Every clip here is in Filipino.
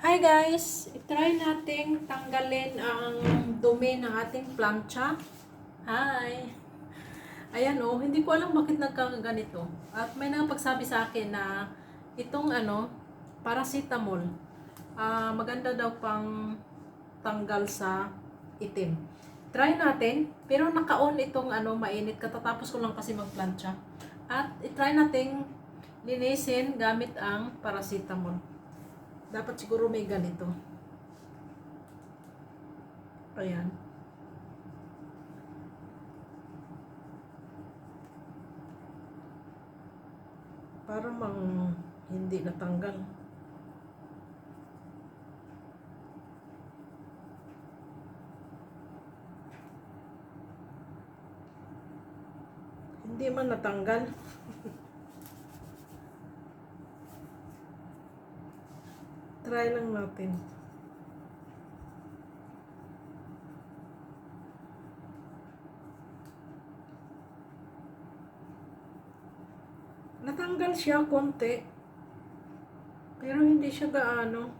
Hi guys! I-try nating tanggalin ang dumi ng ating plancha. Hi! Ayan oh, hindi ko alam bakit nagkaganito. At may nakapagsabi sa akin na itong ano, paracetamol, ah maganda daw pang tanggal sa itim. Try natin, pero naka-on itong ano, mainit. Katatapos ko lang kasi magplancha. At i-try nating linisin gamit ang paracetamol. Dapat siguro may ganito. Ayan. Parang mang hindi natanggal. Hindi man natanggal. Try lang natin. Natanggal siya konti. Pero hindi siya gaano.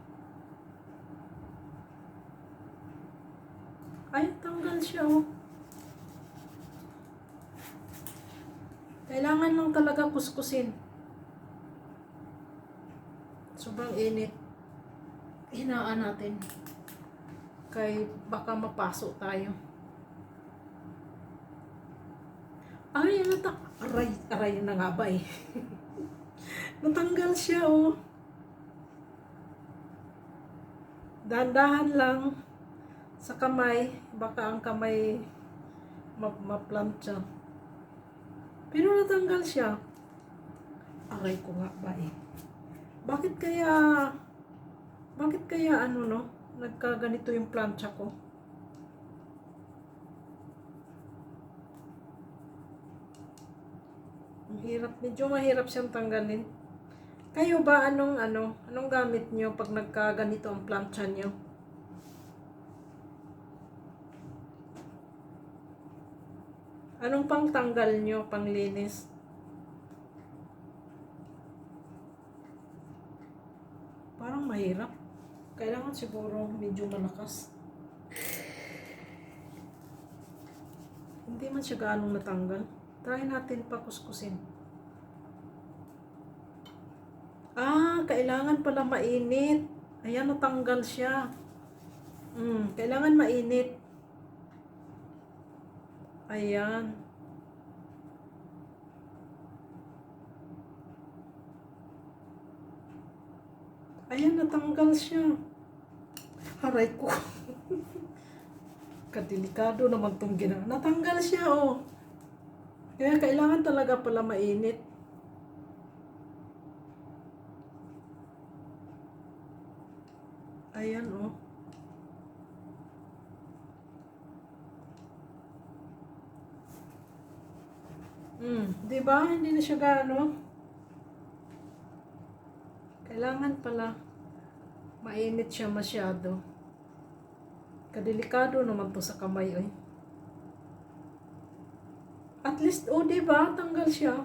Ay, tanggal siya oh. Kailangan lang talaga kuskusin. Sobrang init hinaan natin. Kay baka mapasok tayo. Ay nata aray aray na nga ba eh. Natanggal siya oh. Dahan-dahan lang sa kamay. Baka ang kamay ma maplantsa pero natanggal siya. Aray ko nga ba eh. Bakit kaya bakit kaya ano no? Nagkaganito yung plancha ko. Ang. Medyo mahirap siyang tanggalin. Kayo ba anong ano? Anong gamit nyo pag nagkaganito ang plancha nyo? Anong pang tanggal nyo, pang linis? Parang mahirap. Kailangan siguro medyo malakas. Hindi man siya gaanong natanggal. Try natin pakuskusin. Ah, kailangan pala mainit. Ayan, natanggal siya. Hmm, kailangan mainit. Ayan. Ayan, natanggal siya. Haray ko. Kadelikado naman itong gina. Natanggal siya, oh. Kaya kailangan talaga pala mainit. Ayan, oh. Hmm, 'di ba? Hindi na siya gaano. Kailangan pala mainit siya masyado. Kadelikado naman to sa kamay, oy. At least, oh, di ba? Tanggal siya.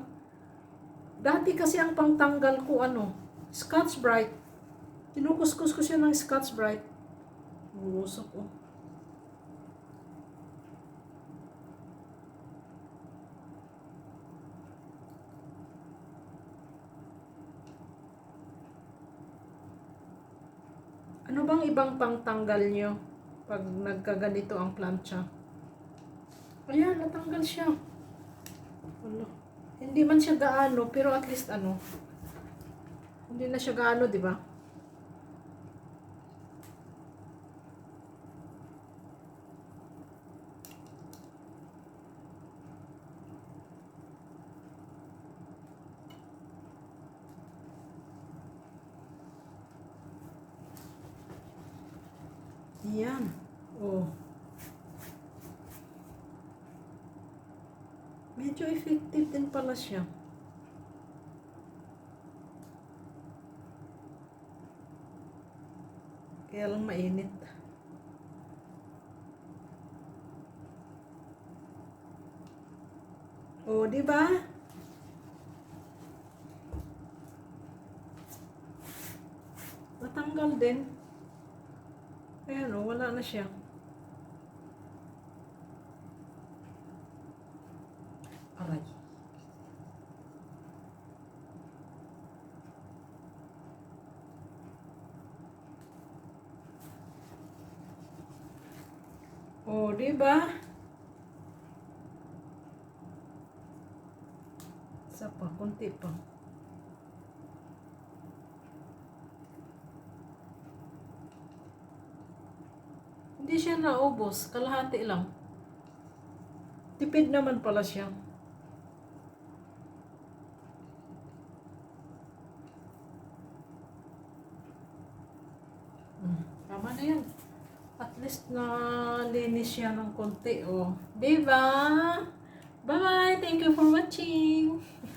Dati kasi ang pangtanggal ko, ano, Scotch Brite. Kinukuskus ko siya ng Scotch Brite. Uusok, oh. Ano bang ibang pangtanggal nyo pag nagkaganito ang plancha? Ayan, natanggal siya. Wala. Hindi man siya gaano, pero at least ano. Hindi na siya gaano, di ba? Yan. Oh. Medyo effective din pala siya. Kaya lang mainit. Oh, di ba? Natanggal din. Ayan o, wala na siya. Aray. O, di ba? Isa pa, konti pa. Hindi siya naubos, kalahati lang. Tipid naman pala siya. Hmm, tama na yan. At least na linis siya ng konti, oh. Diba? Bye-bye! Thank you for watching!